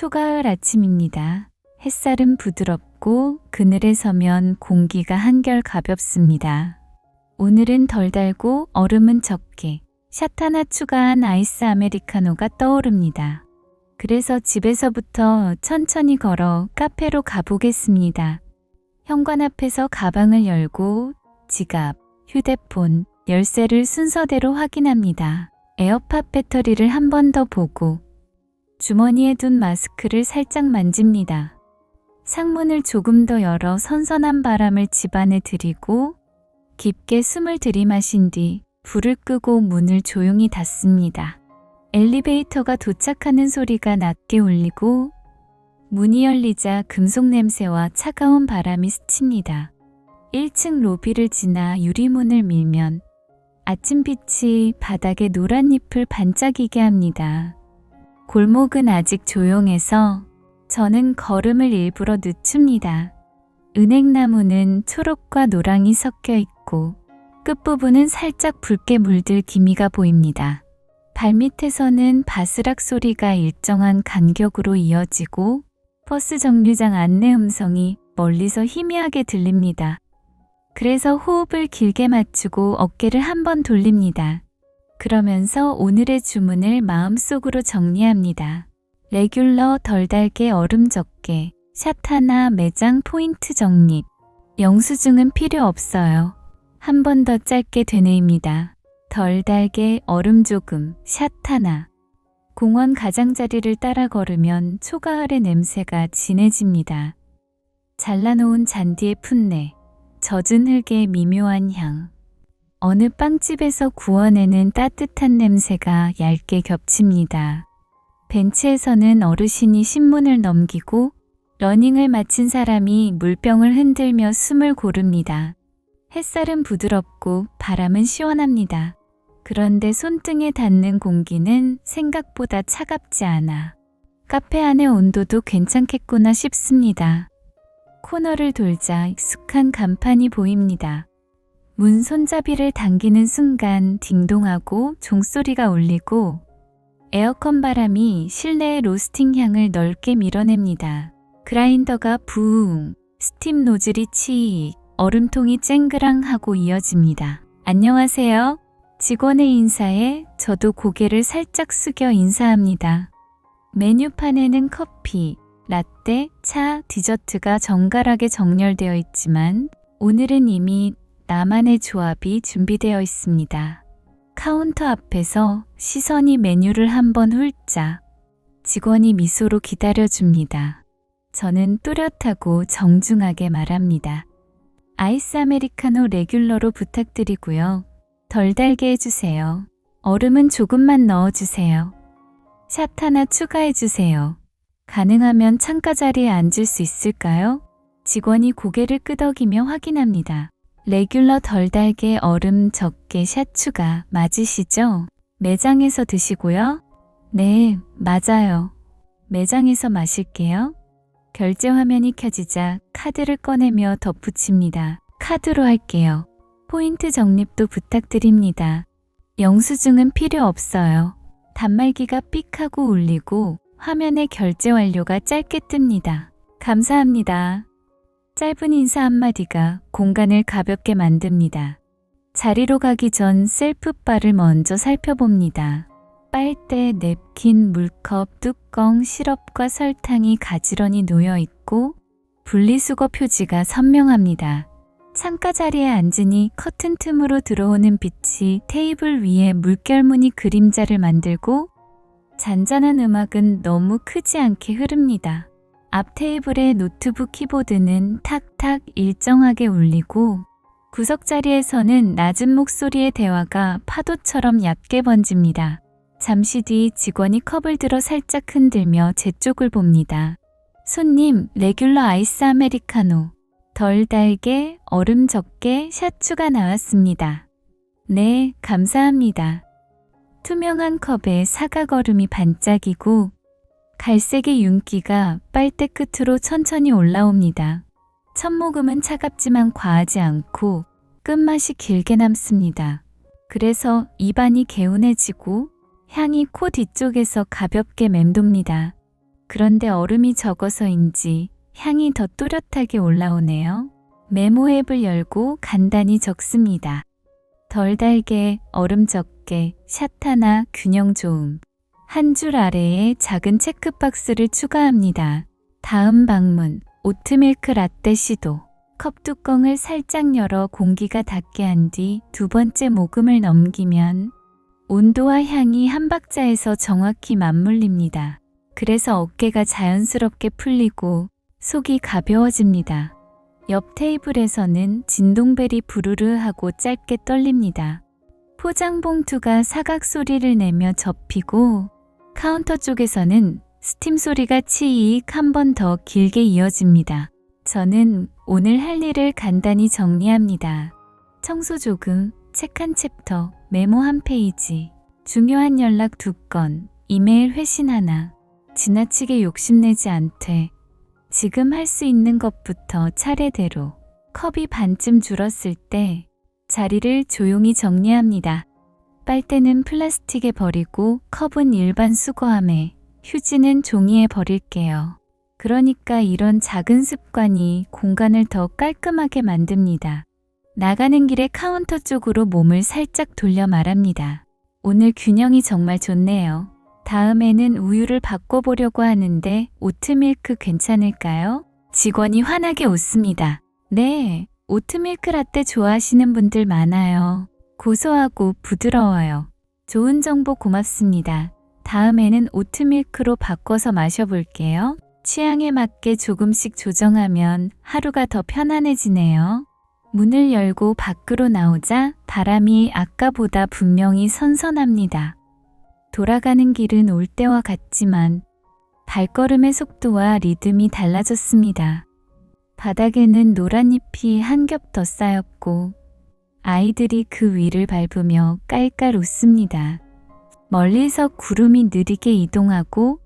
초가을 아침입니다. 햇살은 부드럽고 그늘에 서면 공기가 한결 가볍습니다. 오늘은 덜 달고 얼음은 적게 샷 하나 추가한 아이스 아메리카노가 떠오릅니다. 그래서 집에서부터 천천히 걸어 카페로 가보겠습니다. 현관 앞에서 가방을 열고 지갑, 휴대폰, 열쇠를 순서대로 확인합니다. 에어팟 배터리를 한 번 더 보고 주머니에 둔 마스크를 살짝 만집니다. 창문을 조금 더 열어 선선한 바람을 집안에 들이고 깊게 숨을 들이마신 뒤 불을 끄고 문을 조용히 닫습니다. 엘리베이터가 도착하는 소리가 낮게 울리고 문이 열리자 금속 냄새와 차가운 바람이 스칩니다. 1층 로비를 지나 유리문을 밀면 아침 빛이 바닥에 노란 잎을 반짝이게 합니다. 골목은 아직 조용해서 저는 걸음을 일부러 늦춥니다. 은행나무는 초록과 노랑이 섞여 있고 끝부분은 살짝 붉게 물들 기미가 보입니다. 발밑에서는 바스락 소리가 일정한 간격으로 이어지고 버스 정류장 안내 음성이 멀리서 희미하게 들립니다. 그래서 호흡을 길게 맞추고 어깨를 한번 돌립니다. 그러면서 오늘의 주문을 마음속으로 정리합니다. 레귤러 덜 달게 얼음 적게 샷 하나 매장 포인트 적립 영수증은 필요 없어요. 한 번 더 짧게 되뇌입니다. 덜 달게 얼음 조금 샷 하나 공원 가장자리를 따라 걸으면 초가을의 냄새가 진해집니다. 잘라놓은 잔디의 풋내 젖은 흙의 미묘한 향 어느 빵집에서 구워내는 따뜻한 냄새가 얇게 겹칩니다. 벤치에서는 어르신이 신문을 넘기고 러닝을 마친 사람이 물병을 흔들며 숨을 고릅니다. 햇살은 부드럽고 바람은 시원합니다. 그런데 손등에 닿는 공기는 생각보다 차갑지 않아. 카페 안의 온도도 괜찮겠구나 싶습니다. 코너를 돌자 익숙한 간판이 보입니다. 문 손잡이를 당기는 순간 딩동하고 종소리가 울리고 에어컨 바람이 실내의 로스팅 향을 넓게 밀어냅니다. 그라인더가 부웅, 스팀 노즐이 치익, 얼음통이 쨍그랑 하고 이어집니다. 안녕하세요. 직원의 인사에 저도 고개를 살짝 숙여 인사합니다. 메뉴판에는 커피, 라떼, 차, 디저트가 정갈하게 정렬되어 있지만 오늘은 이미 나만의 조합이 준비되어 있습니다. 카운터 앞에서 시선이 메뉴를 한번 훑자 직원이 미소로 기다려줍니다. 저는 또렷하고 정중하게 말합니다. 아이스 아메리카노 레귤러로 부탁드리고요. 덜 달게 해주세요. 얼음은 조금만 넣어주세요. 샷 하나 추가해주세요. 가능하면 창가 자리에 앉을 수 있을까요? 직원이 고개를 끄덕이며 확인합니다. 레귤러 덜 달게 얼음 적게 샷 추가 맞으시죠? 매장에서 드시고요. 네, 맞아요. 매장에서 마실게요. 결제 화면이 켜지자 카드를 꺼내며 덧붙입니다. 카드로 할게요. 포인트 적립도 부탁드립니다. 영수증은 필요 없어요. 단말기가 삑 하고 울리고 화면에 결제 완료가 짧게 뜹니다. 감사합니다. 짧은 인사 한마디가 공간을 가볍게 만듭니다. 자리로 가기 전 셀프바를 먼저 살펴봅니다. 빨대, 냅킨, 물컵, 뚜껑, 시럽과 설탕이 가지런히 놓여 있고 분리수거 표지가 선명합니다. 창가 자리에 앉으니 커튼 틈으로 들어오는 빛이 테이블 위에 물결무늬 그림자를 만들고 잔잔한 음악은 너무 크지 않게 흐릅니다. 앞 테이블의 노트북 키보드는 탁탁 일정하게 울리고 구석 자리에서는 낮은 목소리의 대화가 파도처럼 얕게 번집니다. 잠시 뒤 직원이 컵을 들어 살짝 흔들며 제 쪽을 봅니다. 손님, 레귤러 아이스 아메리카노. 덜 달게, 얼음 적게 샷 추가 나왔습니다. 네, 감사합니다. 투명한 컵에 사각 얼음이 반짝이고 갈색의 윤기가 빨대 끝으로 천천히 올라옵니다. 첫 모금은 차갑지만 과하지 않고 끝맛이 길게 남습니다. 그래서 입안이 개운해지고 향이 코 뒤쪽에서 가볍게 맴돕니다. 그런데 얼음이 적어서인지 향이 더 또렷하게 올라오네요. 메모 앱을 열고 간단히 적습니다. 덜 달게, 얼음 적게, 샷 하나, 균형 좋음. 한 줄 아래에 작은 체크박스를 추가합니다. 다음 방문, 오트밀크 라떼 시도. 컵 뚜껑을 살짝 열어 공기가 닿게 한 뒤 두 번째 모금을 넘기면 온도와 향이 한 박자에서 정확히 맞물립니다. 그래서 어깨가 자연스럽게 풀리고 속이 가벼워집니다. 옆 테이블에서는 진동벨이 부르르 하고 짧게 떨립니다. 포장 봉투가 사각 소리를 내며 접히고 카운터 쪽에서는 스팀 소리가 치익 한 번 더 길게 이어집니다. 저는 오늘 할 일을 간단히 정리합니다. 청소 조금, 책 한 챕터, 메모 한 페이지, 중요한 연락 두 건, 이메일 회신 하나, 지나치게 욕심내지 않되 지금 할 수 있는 것부터 차례대로 컵이 반쯤 줄었을 때 자리를 조용히 정리합니다. 빨대는 플라스틱에 버리고 컵은 일반 수거함에 휴지는 종이에 버릴게요. 그러니까 이런 작은 습관이 공간을 더 깔끔하게 만듭니다. 나가는 길에 카운터 쪽으로 몸을 살짝 돌려 말합니다. 오늘 균형이 정말 좋네요. 다음에는 우유를 바꿔보려고 하는데 오트밀크 괜찮을까요? 직원이 환하게 웃습니다. 네, 오트밀크 라떼 좋아하시는 분들 많아요. 고소하고 부드러워요. 좋은 정보 고맙습니다. 다음에는 오트밀크로 바꿔서 마셔볼게요. 취향에 맞게 조금씩 조정하면 하루가 더 편안해지네요. 문을 열고 밖으로 나오자 바람이 아까보다 분명히 선선합니다. 돌아가는 길은 올 때와 같지만 발걸음의 속도와 리듬이 달라졌습니다. 바닥에는 노란 잎이 한 겹 더 쌓였고 아이들이 그 위를 밟으며 깔깔 웃습니다. 멀리서 구름이 느리게 이동하고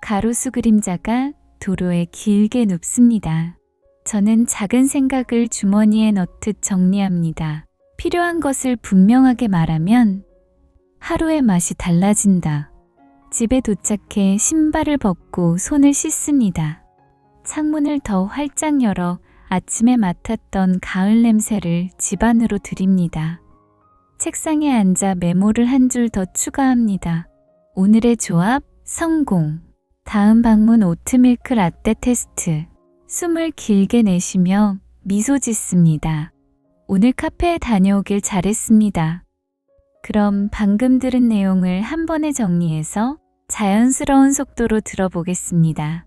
가로수 그림자가 도로에 길게 눕습니다. 저는 작은 생각을 주머니에 넣듯 정리합니다. 필요한 것을 분명하게 말하면 하루의 맛이 달라진다. 집에 도착해 신발을 벗고 손을 씻습니다. 창문을 더 활짝 열어 아침에 맡았던 가을 냄새를 집 안으로 들입니다. 책상에 앉아 메모를 한 줄 더 추가합니다. 오늘의 조합 성공. 다음 방문 오트밀크 라떼 테스트. 숨을 길게 내쉬며 미소 짓습니다. 오늘 카페에 다녀오길 잘했습니다. 그럼 방금 들은 내용을 한 번에 정리해서 자연스러운 속도로 들어보겠습니다.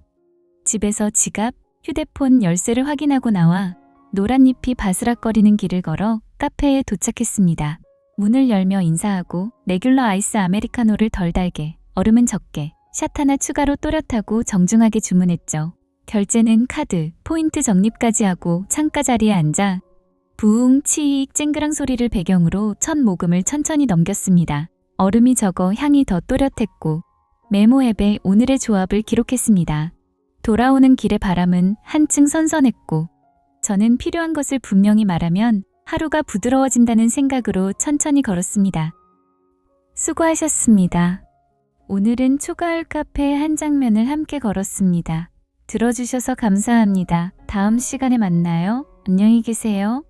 집에서 지갑, 휴대폰 열쇠를 확인하고 나와 노란 잎이 바스락거리는 길을 걸어 카페에 도착했습니다. 문을 열며 인사하고 레귤러 아이스 아메리카노를 덜 달게, 얼음은 적게, 샷 하나 추가로 또렷하고 정중하게 주문했죠. 결제는 카드, 포인트 적립까지 하고 창가 자리에 앉아 부웅, 치익, 쨍그랑 소리를 배경으로 첫 모금을 천천히 넘겼습니다. 얼음이 적어 향이 더 또렷했고 메모 앱에 오늘의 조합을 기록했습니다. 돌아오는 길의 바람은 한층 선선했고 저는 필요한 것을 분명히 말하면 하루가 부드러워진다는 생각으로 천천히 걸었습니다. 수고하셨습니다. 오늘은 초가을 카페의 한 장면을 함께 걸었습니다. 들어주셔서 감사합니다. 다음 시간에 만나요. 안녕히 계세요.